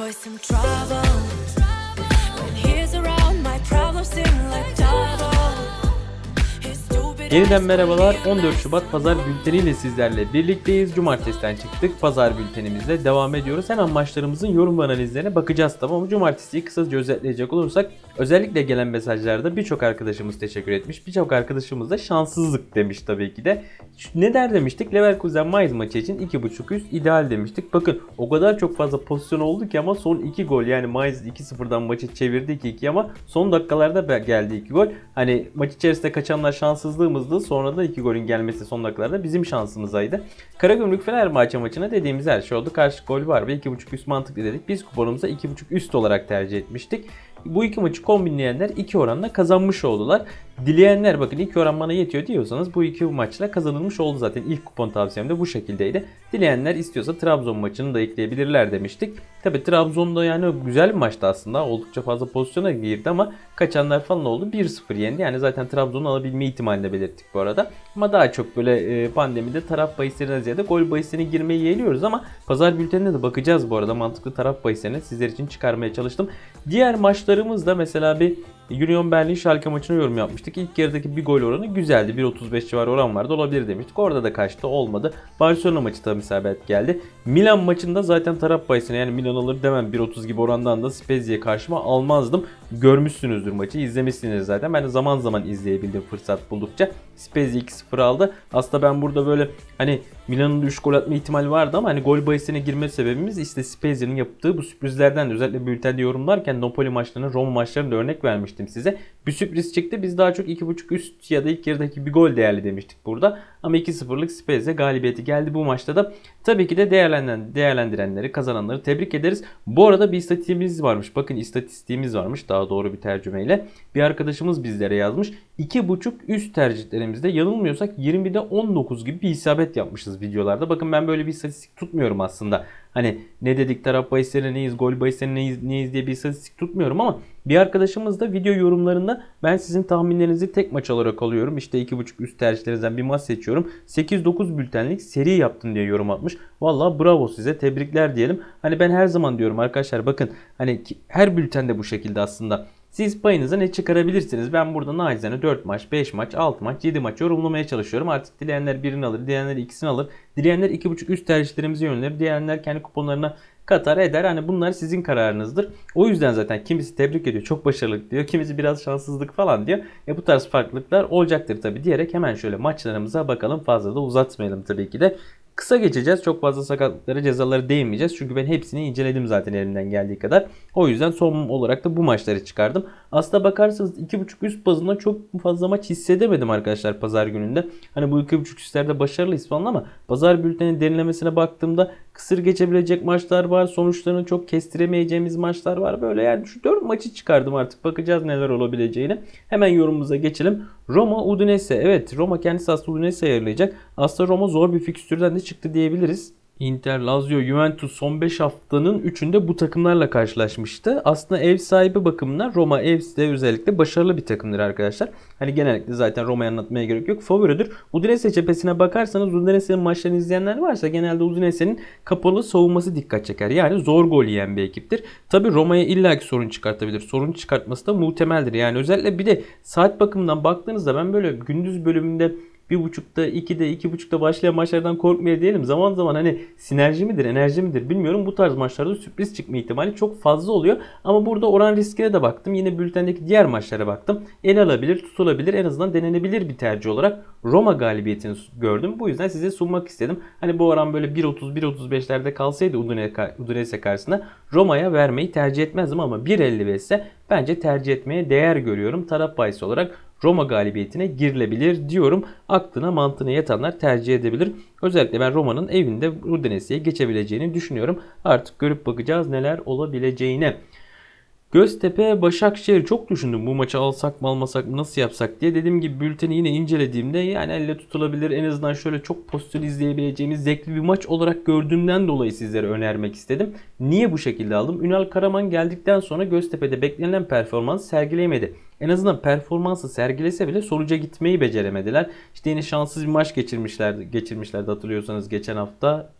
boy some trouble. Yeniden merhabalar. 14 Şubat Pazar bülteniyle sizlerle birlikteyiz. Cumartesiden çıktık. Pazar bültenimizle devam ediyoruz. Hemen maçlarımızın yorum ve analizlerine bakacağız tamam mı? Cumartesiyi kısaca özetleyecek olursak özellikle gelen mesajlarda birçok arkadaşımız teşekkür etmiş. Birçok arkadaşımız da şanssızlık demiş tabii ki de. Ne der demiştik? Leverkusen Mainz maçı için 2.5 üst ideal demiştik. Bakın o kadar çok fazla pozisyon oldu ki ama son 2 gol yani Mainz 2-0'dan maçı çevirdi 2-2 ama son dakikalarda geldi 2 gol. Hani maç içerisinde kaçanlar şanssızlığımızdı. Sonra da 2 golün gelmesi son dakikalarda bizim şansımızaydı. Karagümrük Fenerbahçe maçına dediğimiz her şey oldu. Karşı gol var ve 2.5 üst mantıklı dedik. Biz kuponumuza 2.5 üst olarak tercih etmiştik. Bu iki maçı kombinleyenler iki oranla kazanmış oldular. Dileyenler bakın iki oran bana yetiyor diyorsanız bu iki maçla kazanılmış oldu zaten. İlk kupon tavsiyem de bu şekildeydi. Dileyenler istiyorsa Trabzon maçını da ekleyebilirler demiştik. Tabi Trabzon'da yani güzel bir maçtı aslında. Oldukça fazla pozisyona girdi ama kaçanlar falan oldu. 1-0 yendi. Yani zaten Trabzon'u alabilme ihtimalini belirttik bu arada. Ama daha çok böyle e, pandemide taraf bahislerine ziyade gol bahislerine girmeyi yeğliyoruz ama pazar bültenine de bakacağız bu arada. Mantıklı taraf bahislerini sizler için çıkarmaya çalıştım. Diğer maçlarımız da mesela bir Union Berlin Schalke maçına yorum yapmıştık. İlk yarıdaki bir gol oranı güzeldi. 1.35 civarı oran vardı. Olabilir demiştik. Orada da kaçtı. Olmadı. Barcelona maçı da isabet geldi. Milan maçında zaten taraf bahisine yani Milan alır demem 1.30 gibi orandan da Spezia'ya karşıma almazdım. Görmüşsünüzdür maçı. izlemişsiniz zaten. Ben de zaman zaman izleyebildim fırsat buldukça. Spezia 2-0 aldı. Aslında ben burada böyle hani Milan'ın da 3 gol atma ihtimali vardı ama hani gol bahisine girme sebebimiz işte Spezia'nın yaptığı bu sürprizlerden de özellikle bültende yorumlarken Napoli maçlarını Roma maçlarını da örnek vermiştim size. Bir sürpriz çıktı. Biz daha çok 2.5 üst ya da ilk yarıdaki bir gol değerli demiştik burada. Ama 2-0'lık Spezia galibiyeti geldi bu maçta da. Tabii ki de değerlendiren, değerlendirenleri, kazananları tebrik ederiz. Bu arada bir istatistiğimiz varmış. Bakın istatistiğimiz varmış daha doğru bir tercümeyle. Bir arkadaşımız bizlere yazmış. 2.5 üst tercihlerimizde yanılmıyorsak 20'de 19 gibi bir isabet yapmışız videolarda. Bakın ben böyle bir istatistik tutmuyorum aslında. Hani ne dedik taraf bahislerine neyiz, gol bahislerine neyiz, neyiz diye bir istatistik tutmuyorum ama bir arkadaşımız da video yorumlarında ben sizin tahminlerinizi tek maç olarak alıyorum. İşte 2.5 üst tercihlerinizden bir maç seçiyorum. 8-9 bültenlik seri yaptın diye yorum atmış. Vallahi bravo size tebrikler diyelim. Hani ben her zaman diyorum arkadaşlar bakın hani her bültende bu şekilde aslında. Siz payınıza ne çıkarabilirsiniz? Ben burada nacizane 4 maç, 5 maç, 6 maç, 7 maç yorumlamaya çalışıyorum. Artık dileyenler birini alır, dileyenler ikisini alır. Dileyenler 2.5 üst tercihlerimizi yönlenir. Dileyenler kendi kuponlarına katar eder. Hani bunlar sizin kararınızdır. O yüzden zaten kimisi tebrik ediyor. Çok başarılı diyor. Kimisi biraz şanssızlık falan diyor. E bu tarz farklılıklar olacaktır tabii diyerek hemen şöyle maçlarımıza bakalım. Fazla da uzatmayalım tabii ki de. Kısa geçeceğiz. Çok fazla sakatlıklara, cezalara değinmeyeceğiz. Çünkü ben hepsini inceledim zaten elimden geldiği kadar. O yüzden son olarak da bu maçları çıkardım. Aslında bakarsanız 2.5 üst bazında çok fazla maç hissedemedim arkadaşlar pazar gününde. Hani bu 2.5 üstlerde başarılıyız falan ama pazar bültenin derinlemesine baktığımda kısır geçebilecek maçlar var. Sonuçlarını çok kestiremeyeceğimiz maçlar var. Böyle yani şu 4 maçı çıkardım artık. Bakacağız neler olabileceğini. Hemen yorumumuza geçelim. Roma Udinese. Evet Roma kendisi aslında Udinese'yi ayarlayacak. Aslında Roma zor bir fikstürden de çıktı diyebiliriz. Inter, Lazio, Juventus son 5 haftanın 3'ünde bu takımlarla karşılaşmıştı. Aslında ev sahibi bakımından Roma evde özellikle başarılı bir takımdır arkadaşlar. Hani genellikle zaten Roma'yı anlatmaya gerek yok. Favoridir. Udinese cephesine bakarsanız Udinese'nin maçlarını izleyenler varsa genelde Udinese'nin kapalı savunması dikkat çeker. Yani zor gol yiyen bir ekiptir. Tabi Roma'ya illaki sorun çıkartabilir. Sorun çıkartması da muhtemeldir. Yani özellikle bir de saat bakımından baktığınızda ben böyle gündüz bölümünde bir buçukta, ikide, iki buçukta başlayan maçlardan korkmaya diyelim. Zaman zaman hani sinerji midir, enerji midir bilmiyorum. Bu tarz maçlarda sürpriz çıkma ihtimali çok fazla oluyor. Ama burada oran riskine de baktım. Yine bültendeki diğer maçlara baktım. El alabilir, tutulabilir, en azından denenebilir bir tercih olarak Roma galibiyetini gördüm. Bu yüzden size sunmak istedim. Hani bu oran böyle 1.30-1.35'lerde kalsaydı Udine- Udinese karşısında Roma'ya vermeyi tercih etmezdim ama 1.50 ise bence tercih etmeye değer görüyorum. Taraf bahisi olarak Roma galibiyetine girilebilir diyorum. Aklına mantığına yatanlar tercih edebilir. Özellikle ben Roma'nın evinde Udinese'ye geçebileceğini düşünüyorum. Artık görüp bakacağız neler olabileceğine. Göztepe Başakşehir çok düşündüm bu maçı alsak mı almasak mı nasıl yapsak diye. Dediğim gibi bülteni yine incelediğimde yani elle tutulabilir en azından şöyle çok pozisyon izleyebileceğimiz zevkli bir maç olarak gördüğümden dolayı sizlere önermek istedim. Niye bu şekilde aldım? Ünal Karaman geldikten sonra Göztepe'de beklenen performans sergileyemedi. En azından performansı sergilese bile sonuca gitmeyi beceremediler. İşte yine şanssız bir maç geçirmişlerdi, geçirmişlerdi hatırlıyorsanız geçen hafta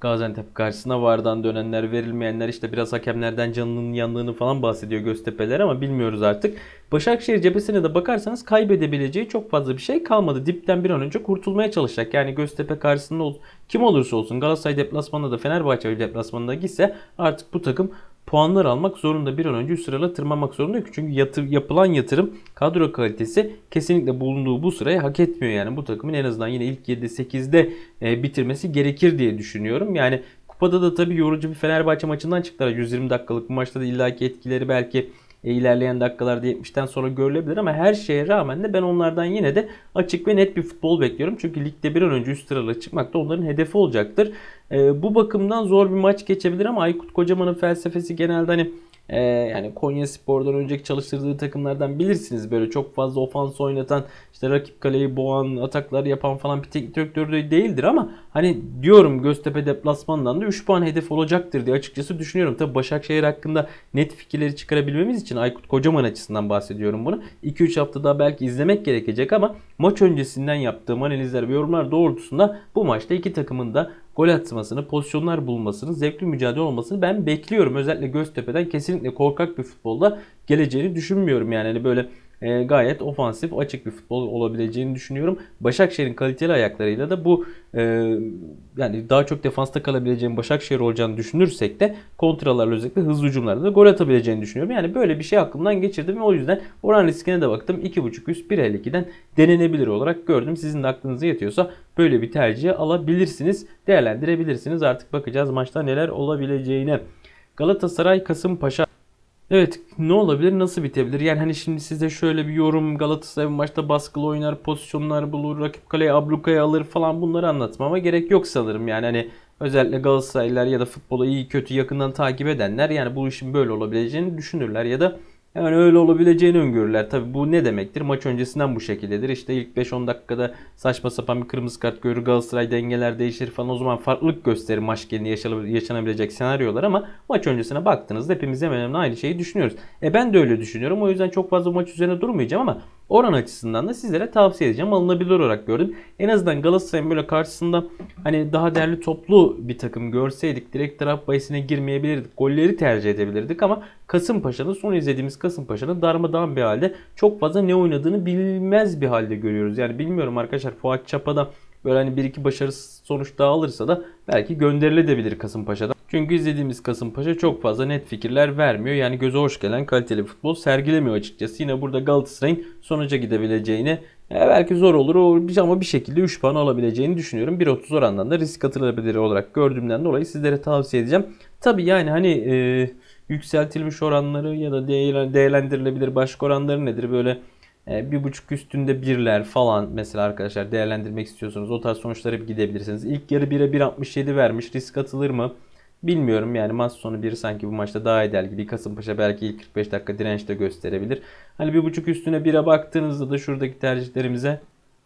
Gaziantep karşısına vardan dönenler, verilmeyenler işte biraz hakemlerden canının yandığını falan bahsediyor Göztepe'ler ama bilmiyoruz artık. Başakşehir cephesine de bakarsanız kaybedebileceği çok fazla bir şey kalmadı. Dipten bir an önce kurtulmaya çalışacak. Yani Göztepe karşısında kim olursa olsun Galatasaray deplasmanında da Fenerbahçe deplasmanında gitse artık bu takım puanlar almak zorunda. Bir an önce üst sırala tırmanmak zorunda. Çünkü yatır, yapılan yatırım kadro kalitesi kesinlikle bulunduğu bu sırayı hak etmiyor. Yani bu takımın en azından yine ilk 7-8'de e, bitirmesi gerekir diye düşünüyorum. Yani kupada da tabii yorucu bir Fenerbahçe maçından çıktılar. 120 dakikalık bu maçta da illaki etkileri belki ilerleyen dakikalarda 70'ten sonra görülebilir ama her şeye rağmen de ben onlardan yine de açık ve net bir futbol bekliyorum. Çünkü ligde bir an önce üst sıralara çıkmak da onların hedefi olacaktır. E, bu bakımdan zor bir maç geçebilir ama Aykut Kocaman'ın felsefesi genelde hani e, yani Konya Spor'dan önceki çalıştırdığı takımlardan bilirsiniz böyle çok fazla ofans oynatan işte rakip kaleyi boğan ataklar yapan falan bir teknik direktör de değildir ama hani diyorum Göztepe deplasmandan da 3 puan hedef olacaktır diye açıkçası düşünüyorum. Tabi Başakşehir hakkında net fikirleri çıkarabilmemiz için Aykut Kocaman açısından bahsediyorum bunu. 2-3 hafta daha belki izlemek gerekecek ama maç öncesinden yaptığım analizler ve yorumlar doğrultusunda bu maçta iki takımın da gol atmasını, pozisyonlar bulmasını, zevkli mücadele olmasını ben bekliyorum. Özellikle Göztepe'den kesinlikle korkak bir futbolda geleceğini düşünmüyorum. Yani hani böyle e, gayet ofansif, açık bir futbol olabileceğini düşünüyorum. Başakşehir'in kaliteli ayaklarıyla da bu e, yani daha çok defansta kalabileceğin Başakşehir olacağını düşünürsek de kontralarla özellikle hızlı hücumlarda da gol atabileceğini düşünüyorum. Yani böyle bir şey aklımdan geçirdim ve o yüzden oran riskine de baktım. 2.5 üst 1.52'den denenebilir olarak gördüm. Sizin de aklınıza yatıyorsa böyle bir tercihi alabilirsiniz, değerlendirebilirsiniz. Artık bakacağız maçta neler olabileceğine. Galatasaray Kasımpaşa Evet ne olabilir nasıl bitebilir? Yani hani şimdi size şöyle bir yorum Galatasaray maçta baskılı oynar pozisyonlar bulur rakip kaleye ablukaya alır falan bunları anlatmama gerek yok sanırım. Yani hani özellikle Galatasaraylılar ya da futbolu iyi kötü yakından takip edenler yani bu işin böyle olabileceğini düşünürler ya da yani öyle olabileceğini öngörürler. Tabi bu ne demektir? Maç öncesinden bu şekildedir. İşte ilk 5-10 dakikada saçma sapan bir kırmızı kart görür. Galatasaray dengeler değişir falan. O zaman farklılık gösterir maç yaşanab- yaşanabilecek senaryolar ama maç öncesine baktığınızda hepimiz hemen hemen aynı şeyi düşünüyoruz. E ben de öyle düşünüyorum. O yüzden çok fazla maç üzerine durmayacağım ama oran açısından da sizlere tavsiye edeceğim. Alınabilir olarak gördüm. En azından Galatasaray'ın böyle karşısında hani daha değerli toplu bir takım görseydik direkt taraf bahisine girmeyebilirdik. Golleri tercih edebilirdik ama Kasımpaşa'nın son izlediğimiz Kasımpaşa'nın darmadağın bir halde çok fazla ne oynadığını bilmez bir halde görüyoruz. Yani bilmiyorum arkadaşlar Fuat Çapa'da böyle hani bir iki başarısız sonuç daha alırsa da belki gönderilebilir Kasımpaşa'da. Çünkü izlediğimiz Kasımpaşa çok fazla net fikirler vermiyor. Yani göze hoş gelen kaliteli futbol sergilemiyor açıkçası. Yine burada Galatasaray'ın sonuca gidebileceğini e, belki zor olur ama bir şekilde 3 puan alabileceğini düşünüyorum. 1.30 orandan da risk atılabilir olarak gördüğümden dolayı sizlere tavsiye edeceğim. Tabi yani hani e, yükseltilmiş oranları ya da değer- değerlendirilebilir başka oranları nedir? Böyle e, bir buçuk üstünde birler falan mesela arkadaşlar değerlendirmek istiyorsanız o tarz sonuçlara gidebilirsiniz. İlk yarı 1'e 1.67 vermiş. Risk atılır mı? Bilmiyorum yani maç sonu bir sanki bu maçta daha eder gibi. Kasımpaşa belki ilk 45 dakika direnç de gösterebilir. Hani bir buçuk üstüne 1'e baktığınızda da şuradaki tercihlerimize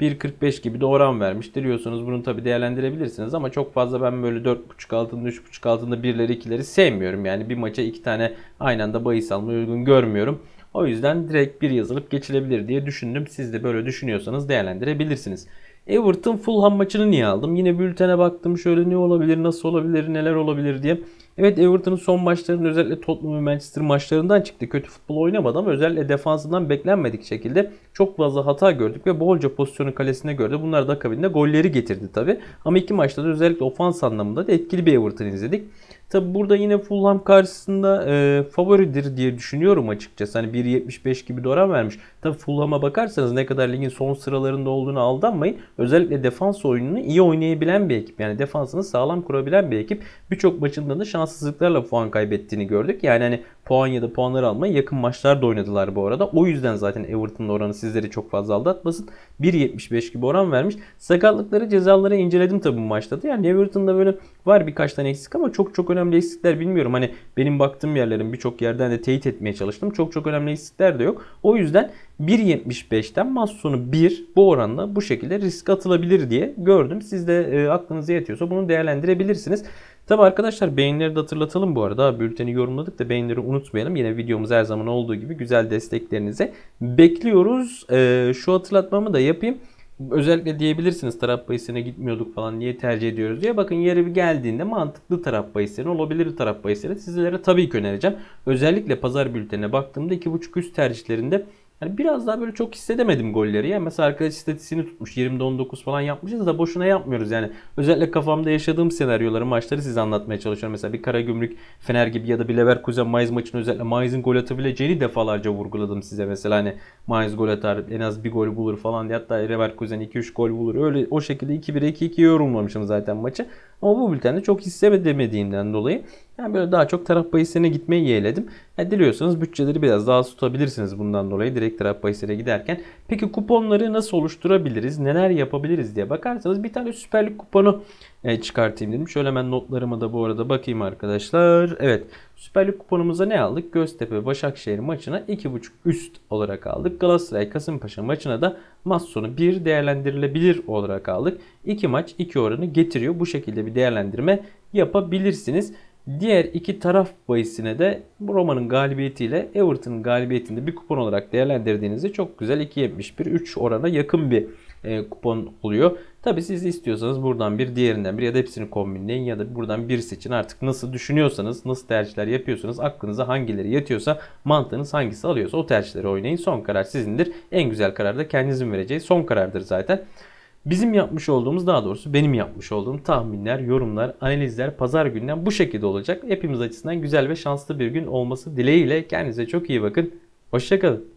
1.45 gibi de oran vermiş. Diyorsanız bunu tabi değerlendirebilirsiniz ama çok fazla ben böyle 4.5 altında 3.5 altında birleri ikileri sevmiyorum. Yani bir maça iki tane aynı anda bahis almayı uygun görmüyorum. O yüzden direkt bir yazılıp geçilebilir diye düşündüm. Siz de böyle düşünüyorsanız değerlendirebilirsiniz. Everton Fulham maçını niye aldım? Yine bültene baktım şöyle ne olabilir, nasıl olabilir, neler olabilir diye. Evet Everton'ın son maçlarının özellikle Tottenham ve Manchester maçlarından çıktı. Kötü futbol oynamadı ama özellikle defansından beklenmedik şekilde çok fazla hata gördük ve bolca pozisyonu kalesine gördü. Bunlar da akabinde golleri getirdi tabi. Ama iki maçta da özellikle ofans anlamında da etkili bir Everton izledik. Tabi burada yine Fulham karşısında e, favoridir diye düşünüyorum açıkçası. Hani 1.75 gibi oran vermiş. Tabi Fulham'a bakarsanız ne kadar ligin son sıralarında olduğunu aldanmayın. Özellikle defans oyununu iyi oynayabilen bir ekip. Yani defansını sağlam kurabilen bir ekip. Birçok maçında da şanssızlıklarla puan kaybettiğini gördük. Yani hani puan ya da puanları almaya yakın maçlar da oynadılar bu arada. O yüzden zaten Everton'ın oranı sizleri çok fazla aldatmasın. 1.75 gibi oran vermiş. Sakatlıkları cezaları inceledim tabi bu maçta da. Yani Everton'da böyle var birkaç tane eksik ama çok çok önemli eksikler bilmiyorum. Hani benim baktığım yerlerin birçok yerden de teyit etmeye çalıştım. Çok çok önemli eksikler de yok. O yüzden 1.75'ten maç sonu 1 bu oranla bu şekilde risk atılabilir diye gördüm. Siz de e, aklınıza yatıyorsa bunu değerlendirebilirsiniz. Tabi arkadaşlar beğenileri de hatırlatalım bu arada. Bülteni yorumladık da beğenileri unutmayalım. Yine videomuz her zaman olduğu gibi güzel desteklerinize bekliyoruz. E, şu hatırlatmamı da yapayım. Özellikle diyebilirsiniz taraf bahisine gitmiyorduk falan niye tercih ediyoruz diye. Bakın yeri bir geldiğinde mantıklı taraf bahisleri olabilir taraf bahisleri sizlere tabii ki önereceğim. Özellikle pazar bültenine baktığımda 2.5 üst tercihlerinde yani biraz daha böyle çok hissedemedim golleri. Yani mesela arkadaş istatistiğini tutmuş 20'de 19 falan yapmışız da boşuna yapmıyoruz yani. Özellikle kafamda yaşadığım senaryoları maçları size anlatmaya çalışıyorum. Mesela bir Karagümrük Fener gibi ya da bir Leverkusen Mainz maçını özellikle Mainz'in gol atabileceğini defalarca vurguladım size. Mesela hani Mainz gol atar en az bir gol bulur falan diye hatta Leverkusen 2-3 gol bulur. Öyle o şekilde 2-1'e 2-2'ye yorumlamışım zaten maçı. Ama bu bültende çok hissedemediğimden dolayı yani böyle daha çok taraf bahislerine gitmeyi yeğledim. Yani diliyorsanız bütçeleri biraz daha tutabilirsiniz bundan dolayı direkt taraf bahislerine giderken. Peki kuponları nasıl oluşturabiliriz? Neler yapabiliriz diye bakarsanız bir tane Süper Lig kuponu e, çıkartayım dedim. Şöyle hemen notlarıma da bu arada bakayım arkadaşlar. Evet Süper Lig kuponumuza ne aldık? Göztepe Başakşehir maçına 2.5 üst olarak aldık. Galatasaray Kasımpaşa maçına da maç sonu 1 değerlendirilebilir olarak aldık. 2 maç 2 oranı getiriyor. Bu şekilde bir değerlendirme yapabilirsiniz. Diğer iki taraf bahisine de Roma'nın galibiyetiyle Everton'ın galibiyetinde bir kupon olarak değerlendirdiğinizde çok güzel 2.71 3 orana yakın bir e, kupon oluyor. Tabi siz istiyorsanız buradan bir diğerinden bir ya da hepsini kombinleyin ya da buradan bir seçin. Artık nasıl düşünüyorsanız, nasıl tercihler yapıyorsanız aklınıza hangileri yatıyorsa mantığınız hangisi alıyorsa o tercihleri oynayın. Son karar sizindir. En güzel karar da kendinizin vereceği son karardır zaten. Bizim yapmış olduğumuz daha doğrusu benim yapmış olduğum tahminler, yorumlar, analizler pazar günden bu şekilde olacak. Hepimiz açısından güzel ve şanslı bir gün olması dileğiyle kendinize çok iyi bakın. Hoşçakalın.